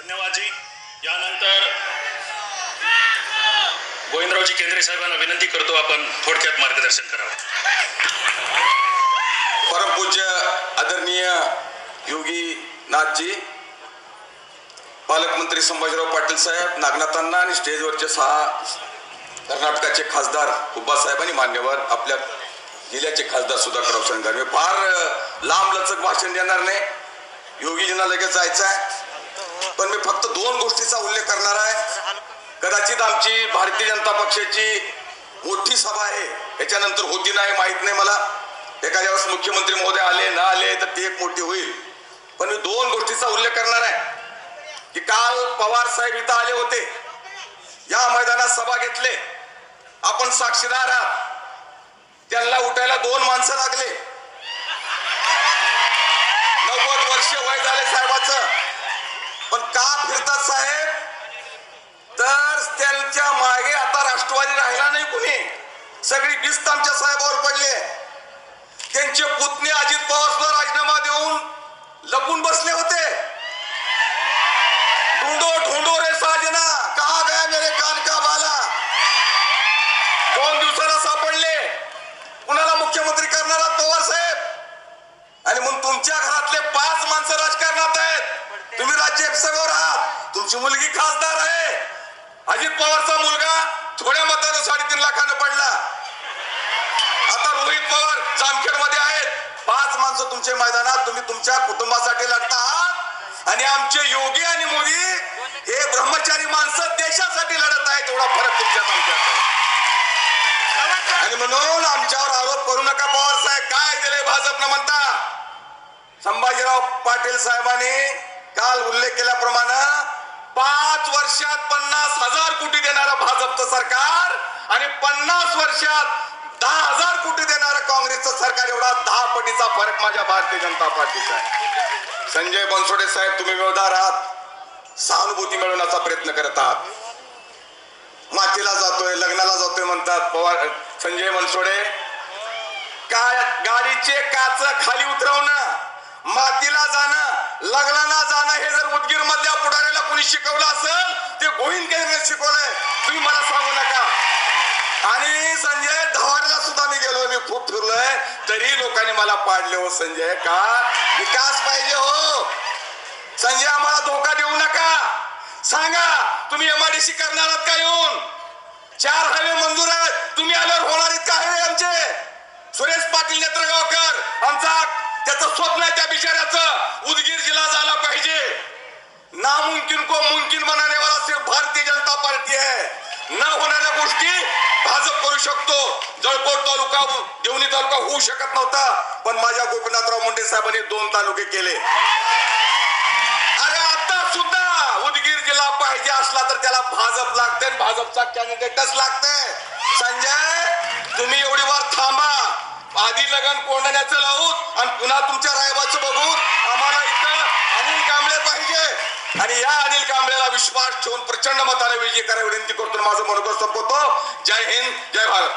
धन्यवाद जी. यानंतर गोविंदरावजी केंद्रे साहेबांना विनंती करतो आपण थोडक्यात मार्गदर्शन करावं. परमपूज्य आदरणीय योगी नाथजी पालकमंत्री संभाजीराव पाटील साहेब नागनाथांना आणि स्टेजवरचे सहा कर्नाटकाचे खासदार साहेब आणि मान्यवर आपल्या जिल्ह्याचे खासदार सुधाकरराव शंकर मी फार लांब लचक भाषण देणार नाही. योगीजींना लगेच जायचं आहे मी फक्त दोन गोष्टीचा उल्लेख करणार आहे. कदाचित आमची भारतीय जनता पक्षाची मोठी सभा आहे. याच्यानंतर होती नाही माहीत नाही मला. एखाद्या वेळेस मुख्यमंत्री महोदय आले ना आले तर ती एक मोठी होईल. पण मी दोन गोष्टीचा उल्लेख करणार आहे. की काल पवार साहेब इथं आले होते. या मैदानात सभा घेतले. आपण साक्षीदार आहात. त्यांना उठायला दोन माणसं लागले नव्वद वर्ष वय झाले साहेबाचं पण का फिरतात साहेब तर त्यांच्या मागे आता राष्ट्रवादी राहिला नाही कुणी सगळी भिस्त आमच्या साहेबावर पडले. त्यांचे पुतणे अजित पवार सुद्धा राजीनामा देऊन लपून बसले होते. ढूंढो ढूंढो रे साजना. कहा गया मेरे कान का बाला? दोन दिवसाला सापडले. कुणाला मुख्यमंत्री करणारा पवार साहेब? आणि मग तुमच्या घरातले पाच माणसं राजकारणात आहेत. तुम्ही राज्यसभेवर आहात. तुमची मुलगी खासदार आहे. अजित पवारचा मुलगा थोड्या मतानं साडेतीन तुमच्या मैदानात तुम्ही तुमच्या कुटुंबासाठी लढता आहात आणि आमचे योगी आणि मोदी हे ब्रह्मचारी माणसं देशासाठी लढत आहेत एवढा फरक तुमच्यात आमच्यात आणि म्हणून आमच्यावर आरोप करू नका पवार साहेब. काय केले भाजपनं म्हणता? संभाजीराव पाटील साहेबांनी काल उल्लेख केल्याप्रमाणे पाच वर्षात पन्नास हजार कोटी देणारा भाजपचं सरकार आणि पन्नास वर्षात दहा हजार कोटी देणारं काँग्रेसचं सरकार एवढा दहा पटीचा फरक माझ्या भारतीय जनता पार्टीचा आहे. संजय बनसोडे साहेब तुम्ही व्यवधार आहात. सहानुभूती मिळवण्याचा प्रयत्न करत आहात. मातीला जातोय लग्नाला जातोय म्हणतात पवार संजय बनसोडे. काय गाडीचे काच खाली उतरवणं मातीला जाणं लग्नाला जाणं हे जर उदगीर मधल्या पुढाऱ्याला कुणी शिकवलं असेल ते गोविंद केंद्र शिकवलंय. तुम्ही मला सांगू नका. आणि संजय धवारला सुद्धा मी गेलो मी खूप फिरलोय. तरी लोकांनी मला पाडले हो संजय का? विकास पाहिजे हो. संजय आम्हाला धोका देऊ नका. सांगा तुम्ही एमआयडीसी करणार आहात का येऊन? चार हायवे मंजूर आहेत. तुम्ही आल्यावर होणार आहेत का हायवे आमचे. सुरेश पाटील नेत्रगावकर आमचा त्याचं स्वप्न आहे त्या बिचाऱ्याचं उदगीर जिल्हा झाला पाहिजे नामुमकिन को मुमकिन बनाने वाला सिर्फ भारतीय जनता पार्टी है न होणाऱ्या गोष्टी भाजप करू शकतो. जळकोट तालुका देवणी तालुका होऊ शकत नव्हता पण माझ्या गोपीनाथराव मुंडे साहेबांनी दोन तालुके केले. अरे आता सुद्धा उदगीर जिल्हा पाहिजे असला तर त्याला भाजप लागते भाजपचा कॅन्डिडेटच लागते संजय तुम्ही एवढी वार थांबा. आधी लगन कोंडण्याचं लावून आणि पुन्हा तुमच्या रायबाचं बघून आम्हाला इथं अनिल कांबळे पाहिजे आणि या अनिल कांबळेला विश्वास ठेवून प्रचंड मताने विजय करायला विनंती करतो माझं मनोगत संपवतो. जय हिंद जय भारत.